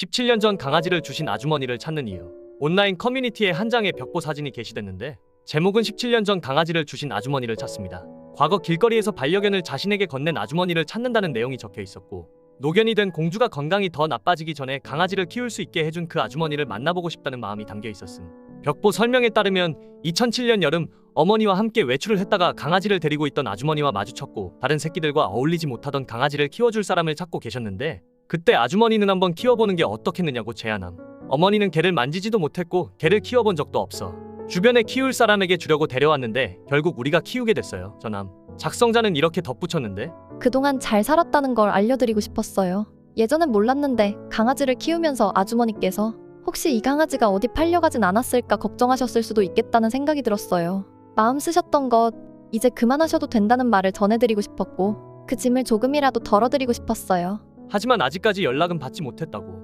17년 전 강아지를 주신 아주머니를 찾는 이유. 온라인 커뮤니티에 한 장의 벽보 사진이 게시됐는데 제목은 17년 전 강아지를 주신 아주머니를 찾습니다. 과거 길거리에서 반려견을 자신에게 건넨 아주머니를 찾는다는 내용이 적혀 있었고 노견이 된 공주가 건강이 더 나빠지기 전에 강아지를 키울 수 있게 해준 그 아주머니를 만나보고 싶다는 마음이 담겨 있었음. 벽보 설명에 따르면 2007년 여름 어머니와 함께 외출을 했다가 강아지를 데리고 있던 아주머니와 마주쳤고 다른 새끼들과 어울리지 못하던 강아지를 키워줄 사람을 찾고 계셨는데 그때 아주머니는 한번 키워보는 게 어떻겠느냐고 제안함. 어머니는 개를 만지지도 못했고 개를 키워본 적도 없어. 주변에 키울 사람에게 주려고 데려왔는데 결국 우리가 키우게 됐어요. 전함. 작성자는 이렇게 덧붙였는데 그동안 잘 살았다는 걸 알려드리고 싶었어요. 예전엔 몰랐는데 강아지를 키우면서 아주머니께서 혹시 이 강아지가 어디 팔려가진 않았을까 걱정하셨을 수도 있겠다는 생각이 들었어요. 마음 쓰셨던 것 이제 그만하셔도 된다는 말을 전해드리고 싶었고 그 짐을 조금이라도 덜어드리고 싶었어요. 하지만 아직까지 연락은 받지 못했다고.